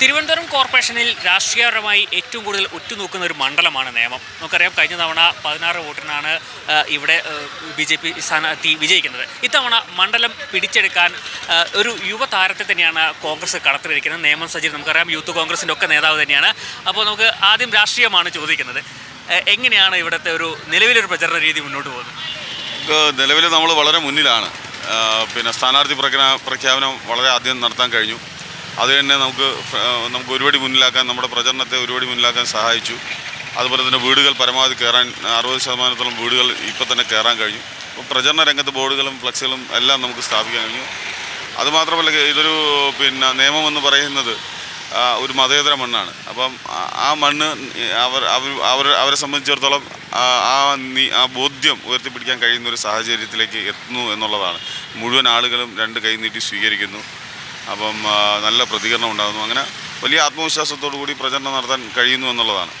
തിരുവനന്തപുരം കോർപ്പറേഷനിൽ രാഷ്ട്രീയപരമായി ഏറ്റവും കൂടുതൽ ഉറ്റുനോക്കുന്ന ഒരു മണ്ഡലമാണ് നിയമം നമുക്കറിയാം കഴിഞ്ഞ തവണ പതിനാറ് വോട്ടിനാണ് ഇവിടെ ബി ജെ പി സ്ഥാനാർത്ഥി വിജയിക്കുന്നത്. ഇത്തവണ മണ്ഡലം പിടിച്ചെടുക്കാൻ ഒരു യുവതാരത്തെ തന്നെയാണ് കോൺഗ്രസ് കടത്തിലിരിക്കുന്നത്. നിയമം സജീവ് നമുക്കറിയാം യൂത്ത് കോൺഗ്രസിന്റെ ഒക്കെ നേതാവ് തന്നെയാണ്. അപ്പോൾ നമുക്ക് ആദ്യം രാഷ്ട്രീയമാണ് ചോദിക്കുന്നത്. എങ്ങനെയാണ് ഇവിടുത്തെ ഒരു നിലവിലൊരു പ്രചരണ രീതി മുന്നോട്ട് പോകുന്നത്? നിലവിൽ നമ്മൾ വളരെ മുന്നിലാണ്. പിന്നെ സ്ഥാനാർത്ഥി പ്രഖ്യാപനം വളരെ ആദ്യം നടത്താൻ കഴിഞ്ഞു. അത് തന്നെ നമുക്ക് നമുക്ക് ഒരുപടി മുന്നിലാക്കാൻ നമ്മുടെ പ്രചരണത്തെ ഒരുപടി മുന്നിലാക്കാൻ സഹായിച്ചു. അതുപോലെ തന്നെ വീടുകൾ പരമാവധി കയറാൻ അറുപത് ശതമാനത്തോളം വീടുകൾ ഇപ്പോൾ തന്നെ കയറാൻ കഴിഞ്ഞു. അപ്പോൾ പ്രചരണ രംഗത്ത് ബോർഡുകളും ഫ്ലക്സുകളും എല്ലാം നമുക്ക് സ്ഥാപിക്കാൻ കഴിഞ്ഞു. അതുമാത്രമല്ല ഇതൊരു പിന്നെ നിയമമെന്ന് പറയുന്നത് ഒരു മതേതര മണ്ണാണ്. അപ്പം ആ- മണ്ണ് അവർ അവർ അവരെ സംബന്ധിച്ചിടത്തോളം ആ നീ- ആ ബോധ്യം ഉയർത്തിപ്പിടിക്കാൻ കഴിയുന്ന ഒരു സാഹചര്യത്തിലേക്ക് എത്തുന്നു എന്നുള്ളതാണ്. മുഴുവൻ ആളുകളും രണ്ട് കൈ നീട്ടി സ്വീകരിക്കുന്നു. അപ്പം നല്ല പ്രതികരണം ഉണ്ടാകുന്നു. അങ്ങനെ വലിയ ആത്മവിശ്വാസത്തോടു കൂടി പ്രചരണം നടത്താൻ കഴിയുന്നു എന്നുള്ളതാണ്.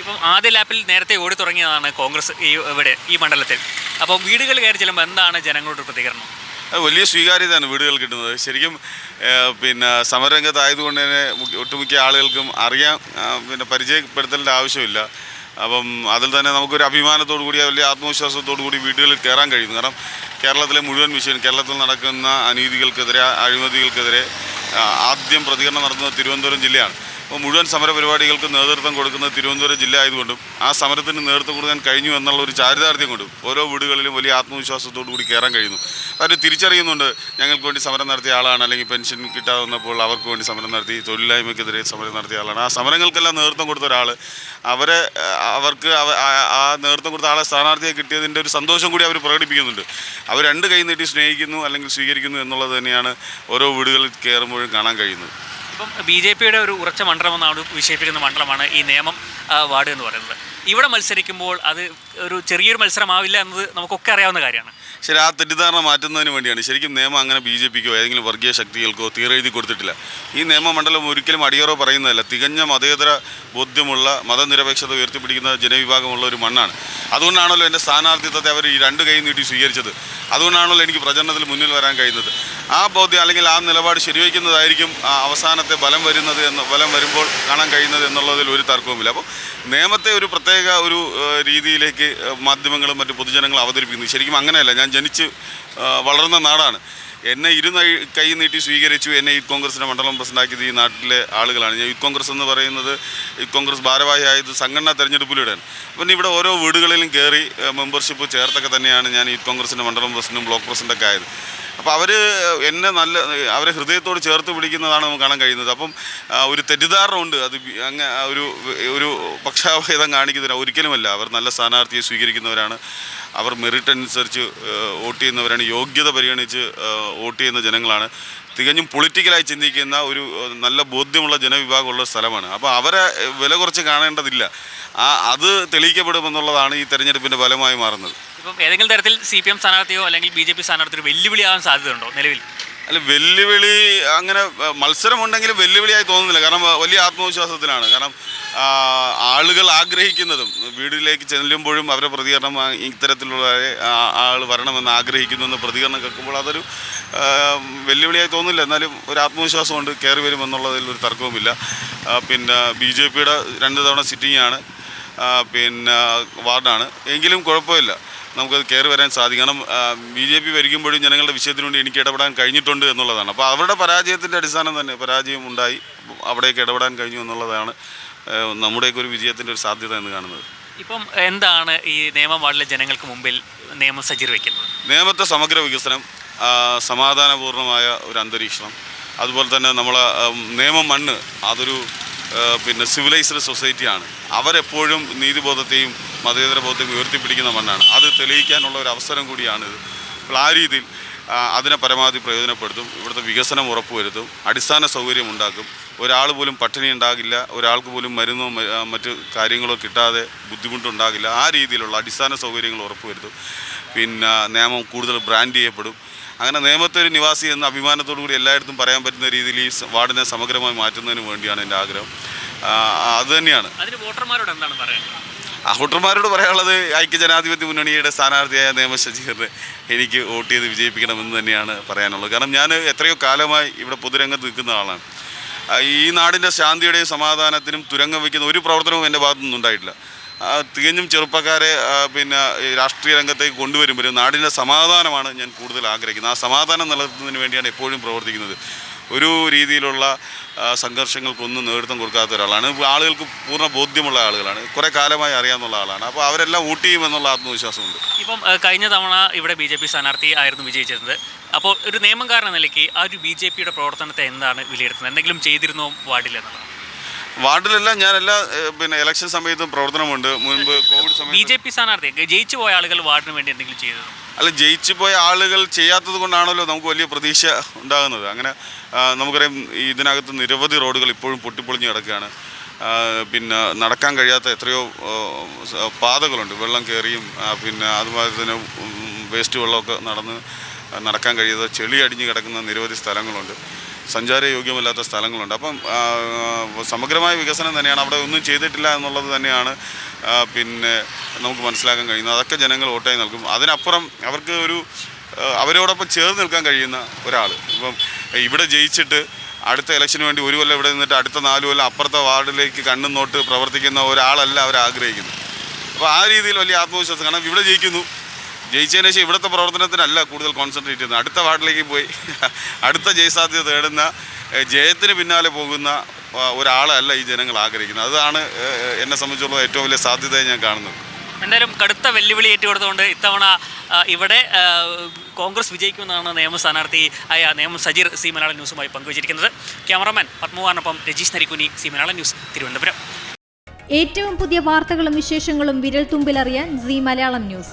ഇപ്പം ആദ്യ ലാപ്പിൽ നേരത്തെ ഓടി തുടങ്ങിയതാണ് കോൺഗ്രസ് ഈ ഇവിടെ ഈ മണ്ഡലത്തിൽ. അപ്പോൾ വീടുകൾ കയറി ചെല്ലുമ്പോൾ എന്താണ് ജനങ്ങളുടെ പ്രതികരണം? അത് വലിയ സ്വീകാര്യതയാണ് വീടുകൾ കിട്ടുന്നത്. ശരിക്കും പിന്നെ സമരരംഗത്തായതുകൊണ്ട് തന്നെ ഒട്ടുമിക്ക ആളുകൾക്കും അറിയാൻ പിന്നെ പരിചയപ്പെടുത്തേണ്ട ആവശ്യമില്ല. അപ്പം അതിൽ തന്നെ നമുക്കൊരു അഭിമാനത്തോടു കൂടി വലിയ ആത്മവിശ്വാസത്തോടു കൂടി വീടുകളിൽ കയറാൻ കഴിയുന്നു. കാരണം കേരളത്തിലെ മുഴുവൻ വിഷയം കേരളത്തിൽ നടക്കുന്ന അനീതികൾക്കെതിരെ അഴിമതികൾക്കെതിരെ ആദ്യം പ്രതികരണം നടത്തുന്നത് തിരുവനന്തപുരം ജില്ലയാണ്. മുഴുവൻ സമരപരിപാടികൾക്ക് നേതൃത്വം കൊടുക്കുന്ന തിരുവനന്തപുരം ജില്ല ആയതുകൊണ്ടും ആ സമരത്തിന് നേതൃത്വം കൊടുക്കാൻ കഴിഞ്ഞു എന്നുള്ള ഒരു ചാരിതാർത്ഥ്യം കൊണ്ടും ഓരോ വീടുകളിലും വലിയ ആത്മവിശ്വാസത്തോടു കൂടി കയറാൻ കഴിയുന്നു. അവർ തിരിച്ചറിയുന്നുണ്ട് ഞങ്ങൾക്ക് വേണ്ടി സമരം നടത്തിയ ആളാണ് അല്ലെങ്കിൽ പെൻഷൻ കിട്ടാതെ വന്നപ്പോൾ അവർക്ക് വേണ്ടി സമരം നടത്തി തൊഴിലില്ലായ്മയ്ക്കെതിരെ സമരം നടത്തിയ ആളാണ്. ആ സമരങ്ങൾക്കെല്ലാം നേതൃത്വം കൊടുത്ത ഒരാൾ അവരെ അവർക്ക് ആ നേതൃത്വം കൊടുത്ത ആളെ സ്ഥാനാർത്ഥിയെ കിട്ടിയതിന്റെ ഒരു സന്തോഷം കൂടി അവർ പ്രകടിപ്പിക്കുന്നുണ്ട്. അവർ രണ്ട് കൈ നീട്ടി സ്നേഹിക്കുന്നു അല്ലെങ്കിൽ സ്വീകരിക്കുന്നു എന്നുള്ളത് തന്നെയാണ് ഓരോ വീടുകളിൽ കയറുമ്പോഴും കാണാൻ കഴിയുന്നത്. ഇപ്പം ബി ജെ പിയുടെ ഒരു ഉറച്ച മണ്ഡലമെന്നാണ് വിശേഷിപ്പിക്കുന്ന മണ്ഡലമാണ് ഈ നിയമം വാർഡ് എന്ന് പറയുന്നത്. ഇവിടെ മത്സരിക്കുമ്പോൾ അത് ഒരു ചെറിയൊരു മത്സരമാവില്ല എന്നത് നമുക്കൊക്കെ അറിയാവുന്ന കാര്യമാണ്. ശരി ആ തെറ്റിദ്ധാരണ മാറ്റുന്നതിന് വേണ്ടിയാണ്. ശരിക്കും നിയമം അങ്ങനെ ബി ജെ പിക്കോ ഏതെങ്കിലും വർഗീയ ശക്തികൾക്കോ തീരെഴുതി കൊടുത്തിട്ടില്ല. ഈ നിയമമണ്ഡലം ഒരിക്കലും അടിയറോ പറയുന്നതല്ല. തികഞ്ഞ മതേതര ബോധ്യമുള്ള മതനിരപേക്ഷത ഉയർത്തിപ്പിടിക്കുന്ന ജനവിഭാഗമുള്ള ഒരു മണ്ണാണ്. അതുകൊണ്ടാണല്ലോ എന്റെ സ്ഥാനാർത്ഥിത്വത്തെ അവർ ഈ രണ്ട് കൈ നീട്ടി സ്വീകരിച്ചത്. അതുകൊണ്ടാണല്ലോ എനിക്ക് പ്രചരണത്തിൽ മുന്നിൽ വരാൻ കഴിയുന്നത്. ആ ബോധ്യം അല്ലെങ്കിൽ ആ നിലപാട് ശരിവയ്ക്കുന്നതായിരിക്കും അവസാനത്തെ ബലം വരുന്നത് എന്ന് ബലം വരുമ്പോൾ കാണാൻ കഴിയുന്നത് എന്നുള്ളതിൽ ഒരു തർക്കവുമില്ല. അപ്പോൾ നിയമത്തെ ഒരു പ്രത്യേക ഒരു രീതിയിലേക്ക് മാധ്യമങ്ങളും മറ്റു പൊതുജനങ്ങളും അവതരിപ്പിക്കുന്നു. ശരിക്കും അങ്ങനെയല്ല. ഞാൻ ജനിച്ച് വളർന്ന നാടാണ്. എന്നെ ഇരു കൈ നീട്ടി സ്വീകരിച്ചു എന്നെ യൂത്ത് കോൺഗ്രസിന്റെ മണ്ഡലം പ്രസിഡന്റാക്കിയത് ഈ നാട്ടിലെ ആളുകളാണ്. ഞാൻ യൂത്ത് കോൺഗ്രസ് എന്ന് പറയുന്നത് യൂത്ത് കോൺഗ്രസ് ഭാരവാഹിയായത് സംഘടനാ തെരഞ്ഞെടുപ്പിലൂടെയാണ്. അപ്പം ഇവിടെ ഓരോ വീടുകളിലും കയറി മെമ്പർഷിപ്പ് ചേർത്തൊക്കെ തന്നെയാണ് ഞാൻ യൂത്ത് കോൺഗ്രസിന്റെ മണ്ഡലം പ്രസിഡന്റും ബ്ലോക്ക് പ്രസിഡന്റൊക്കെ ആയത്. അപ്പോൾ അവർ എന്നെ നല്ല അവരെ ഹൃദയത്തോട് ചേർത്ത് പിടിക്കുന്നതാണ് നമുക്ക് കാണാൻ കഴിയുന്നത്. അപ്പം ഒരു തെറ്റിദ്ധാരണമുണ്ട് അത് അങ്ങ് ഒരു ഒരു പക്ഷാഭേദം കാണിക്കുന്നതിന് ഒരിക്കലുമല്ല. അവർ നല്ല സ്ഥാനാർത്ഥിയെ സ്വീകരിക്കുന്നവരാണ്. അവർ മെറിറ്റ് അനുസരിച്ച് വോട്ട് ചെയ്യുന്നവരാണ്. യോഗ്യത പരിഗണിച്ച് വോട്ട് ചെയ്യുന്ന ജനങ്ങളാണ്. തികഞ്ഞും പൊളിറ്റിക്കലായി ചിന്തിക്കുന്ന ഒരു നല്ല ബോധ്യമുള്ള ജനവിഭാഗമുള്ള സ്ഥലമാണ്. അപ്പോൾ അവരെ വില കുറച്ച് കാണേണ്ടതില്ല. ആ അത് തെളിയിക്കപ്പെടുമെന്നുള്ളതാണ് ഈ തെരഞ്ഞെടുപ്പിന്റെ ഫലമായി മാറുന്നത്. ഇപ്പം ഏതെങ്കിലും തരത്തിൽ സി പി എം സ്ഥാനാർത്ഥിയോ അല്ലെങ്കിൽ ബി ജെ പി സ്ഥാനാർത്ഥിയോ വെല്ലുവിളിയാകാൻ സാധ്യതയുണ്ടോ നിലവിൽ? അല്ല വെല്ലുവിളി അങ്ങനെ മത്സരമുണ്ടെങ്കിൽ വെല്ലുവിളിയായി തോന്നുന്നില്ല. കാരണം വലിയ ആത്മവിശ്വാസത്തിലാണ്. കാരണം ആളുകൾ ആഗ്രഹിക്കുന്നതും വീടിലേക്ക് ചെല്ലുമ്പോഴും അവരെ പ്രതികരണം ഇത്തരത്തിലുള്ള ആൾ വരണമെന്ന് ആഗ്രഹിക്കുന്നു എന്ന് പ്രതികരണം കേൾക്കുമ്പോൾ അതൊരു വെല്ലുവിളിയായി തോന്നുന്നില്ല. എന്നാലും ഒരു ആത്മവിശ്വാസമുണ്ട് കയറി വരുമെന്നുള്ളതിൽ ഒരു തർക്കവുമില്ല. പിന്നെ ബി ജെ പിയുടെ രണ്ട് തവണ സിറ്റിംഗ് ആണ്. പിന്നെ വാർഡാണ്. എങ്കിലും കുഴപ്പമില്ല. നമുക്കത് കയറി വരാൻ സാധിക്കും. കാരണം ബി ജെ പി ഭരിക്കുമ്പോഴും ജനങ്ങളുടെ വിഷയത്തിന് വേണ്ടി എനിക്ക് ഇടപെടാൻ കഴിഞ്ഞിട്ടുണ്ട് എന്നുള്ളതാണ്. അപ്പോൾ അവരുടെ പരാജയത്തിന്റെ അടിസ്ഥാനം തന്നെ പരാജയം ഉണ്ടായി. അവിടേക്ക് ഇടപെടാൻ കഴിഞ്ഞു എന്നുള്ളതാണ് നമ്മുടെയൊക്കെ ഒരു വിജയത്തിന്റെ ഒരു സാധ്യത എന്ന് കാണുന്നത്. ഇപ്പം എന്താണ് ഈ നിയമം വാർഡിലെ ജനങ്ങൾക്ക് മുമ്പിൽ നിയമം സജ്ജീകരിക്കുന്നത്? നിയമത്തെ സമഗ്ര വികസനം സമാധാനപൂർണമായ സമാധാനപൂർണമായ ഒരു അന്തരീക്ഷം അതുപോലെ തന്നെ നമ്മൾ നിയമം മണ്ണ് അതൊരു പിന്നെ സിവിലൈസ്ഡ് സൊസൈറ്റിയാണ്. അവരെപ്പോഴും നീതിബോധത്തെയും മതേതര ബോധ്യം ഉയർത്തിപ്പിടിക്കുന്ന മണ്ണാണ്. അത് തെളിയിക്കാനുള്ള ഒരു അവസരം കൂടിയാണിത് അപ്പോൾ ആ രീതിയിൽ അതിനെ പരമാവധി പ്രയോജനപ്പെടുത്തും ഇവിടുത്തെ വികസനം ഉറപ്പുവരുത്തും അടിസ്ഥാന സൗകര്യം ഉണ്ടാക്കും. ഒരാൾ പോലും പട്ടിണി ഉണ്ടാകില്ല ഒരാൾക്ക് പോലും മരുന്നോ മറ്റു കാര്യങ്ങളോ കിട്ടാതെ ബുദ്ധിമുട്ടുണ്ടാകില്ല. ആ രീതിയിലുള്ള അടിസ്ഥാന സൗകര്യങ്ങൾ ഉറപ്പുവരുത്തും. പിന്നെ നിയമം കൂടുതൽ ബ്രാൻഡ് ചെയ്യപ്പെടും. അങ്ങനെ നിയമത്തെ ഒരു നിവാസി എന്ന അഭിമാനത്തോടു കൂടി എല്ലായിടത്തും പറയാൻ പറ്റുന്ന രീതിയിൽ ഈ വാർഡിനെ സമഗ്രമായി മാറ്റുന്നതിന് വേണ്ടിയാണ് എന്റെ ആഗ്രഹം. അത് തന്നെയാണ്. വോട്ടർമാരോട് എന്താണ് പറയുന്നത് ആ പറയാനുള്ളത് ഐക്യ ജനാധിപത്യ മുന്നണിയുടെ സ്ഥാനാർത്ഥിയായ നിയമ ശശീകരനെ എനിക്ക് വോട്ട് ചെയ്ത് വിജയിപ്പിക്കണമെന്ന് തന്നെയാണ് പറയാനുള്ളത്. കാരണം ഞാൻ എത്രയോ കാലമായി ഇവിടെ പൊതുരംഗത്ത് നിൽക്കുന്ന ആളാണ്. ഈ നാടിന്റെ ശാന്തിയുടെയും സമാധാനത്തിനും തുരങ്കം വയ്ക്കുന്ന ഒരു പ്രവർത്തനവും എന്റെ ഭാഗത്തു നിന്നും ഉണ്ടായിട്ടില്ല. തികഞ്ഞും ചെറുപ്പക്കാരെ പിന്നെ രാഷ്ട്രീയ രംഗത്തേക്ക് കൊണ്ടുവരുമ്പോഴും നാടിന്റെ സമാധാനമാണ് ഞാൻ കൂടുതൽ ആഗ്രഹിക്കുന്നത്. ആ സമാധാനം നിലനിർത്തുന്നതിന് വേണ്ടിയാണ് എപ്പോഴും പ്രവർത്തിക്കുന്നത്. ഒരു രീതിയിലുള്ള സംഘർഷങ്ങൾക്കൊന്നും നേതൃത്വം കൊടുക്കാത്ത ഒരാളാണ്. ആളുകൾക്ക് പൂർണ ബോധ്യമുള്ള ആളുകളാണ്. കുറേ കാലമായി അറിയാവുന്ന ആളാണ്. അപ്പോൾ അവരെല്ലാം വോട്ട് ചെയ്യുമെന്നുള്ള ആത്മവിശ്വാസമുണ്ട്. ഇപ്പം കഴിഞ്ഞ തവണ ഇവിടെ ബി ജെ പി സ്ഥാനാർത്ഥി ആയിരുന്നു വിജയിച്ചിരുന്നത്. അപ്പോൾ ഒരു നിയമം നിലയ്ക്ക് ആ ഒരു ബി ജെ പിയുടെ പ്രവർത്തനത്തെ എന്താണ് വിലയിരുത്തുന്നത്? എന്തെങ്കിലും ചെയ്തിരുന്നോ പാടില്ല എന്നുള്ളത്? വാർഡിലെല്ലാം ഞാൻ എല്ലാ പിന്നെ ഇലക്ഷൻ സമയത്തും പ്രവർത്തനമുണ്ട്. മുൻപ് കോവിഡ് ബി സമയത്ത് ജെ പി സ്ഥാനാർത്ഥി ജയിച്ചു പോയ ആളുകൾ വാർഡിന് വേണ്ടി എന്തെങ്കിലും ചെയ്തത്? അല്ല ജയിച്ചു പോയ ആളുകൾ ചെയ്യാത്തത് കൊണ്ടാണല്ലോ നമുക്ക് വലിയ പ്രതീക്ഷ ഉണ്ടാകുന്നത്. അങ്ങനെ ആ, നമുക്കറിയാം ഈ ഇതിനകത്ത് നിരവധി റോഡുകൾ ഇപ്പോഴും പൊട്ടിപ്പൊളിഞ്ഞ് കിടക്കുകയാണ്. ആ, പിന്നെ നടക്കാൻ കഴിയാത്ത എത്രയോ ആ, സ- പാതകളുണ്ട്. വെള്ളം കയറിയും ആ, പിന്നെ അതുപോലെ തന്നെ ഉം, വേസ്റ്റ് വെള്ളമൊക്കെ നടന്ന് നടക്കാൻ കഴിയാതെ ചെളി അടിഞ്ഞ് കിടക്കുന്ന നിരവധി സ്ഥലങ്ങളുണ്ട്. സഞ്ചാരയോഗ്യമല്ലാത്ത സ്ഥലങ്ങളുണ്ട്. അപ്പം സമഗ്രമായ വികസനം തന്നെയാണ്. അവിടെ ഒന്നും ചെയ്തിട്ടില്ല എന്നുള്ളത് തന്നെയാണ് പിന്നെ നമുക്ക് മനസ്സിലാക്കാൻ കഴിയുന്നത്. അതൊക്കെ ജനങ്ങൾ വോട്ടായി നൽകും. അതിനപ്പുറം അവർക്ക് ഒരു അവരോടൊപ്പം ചേർന്ന് നിൽക്കാൻ കഴിയുന്ന ഒരാൾ ഇപ്പം ഇവിടെ ജയിച്ചിട്ട് അടുത്ത ഇലക്ഷന് വേണ്ടി ഒരു കൊല്ലം ഇവിടെ നിന്നിട്ട് അടുത്ത നാല് കൊല്ലം അപ്പുറത്തെ വാർഡിലേക്ക് കണ്ണും നോട്ട് പ്രവർത്തിക്കുന്ന ഒരാളല്ല അവർ ആഗ്രഹിക്കുന്നത് അപ്പോൾ ആ രീതിയിൽ വലിയ ആത്മവിശ്വാസം കാരണം ഇവിടെ ജയിക്കുന്നു. ജയിച്ചതിന് ശേഷം ഇവിടുത്തെ പ്രവർത്തനത്തിനല്ല കൂടുതൽ കോൺസെൻട്രേറ്റ് ചെയ്യുന്നത്. അടുത്ത വാർഡിലേക്ക് പോയി. അടുത്ത ജയസാധ്യത തേടുന്ന ജയത്തിന് പിന്നാലെ പോകുന്ന ഒരാളല്ല ഈ ജനങ്ങൾ ആഗ്രഹിക്കുന്നത്. അതാണ് എന്നെ സംബന്ധിച്ചുള്ള ഏറ്റവും വലിയ സാധ്യതയെ ഞാൻ കാണുന്നത്. എന്തായാലും കടുത്ത വെല്ലുവിളി ഏറ്റുകൊടുത്തുകൊണ്ട് ഇത്തവണ ഇവിടെ കോൺഗ്രസ് വിജയിക്കുമെന്നാണ് നിയമ സ്ഥാനാർത്ഥി ആയ നിയമ സജീർ സി മലയാളം ന്യൂസുമായി പങ്കുവച്ചിരിക്കുന്നത്. ക്യാമറമാൻ പത്മകുമാറിനൊപ്പം രജീഷ് നരിക്കുനി സി മലയാളം ന്യൂസ് തിരുവനന്തപുരം. ഏറ്റവും പുതിയ വാർത്തകളും വിശേഷങ്ങളും വിരൽ തുമ്പിലറിയാൻ സി മലയാളം ന്യൂസ്.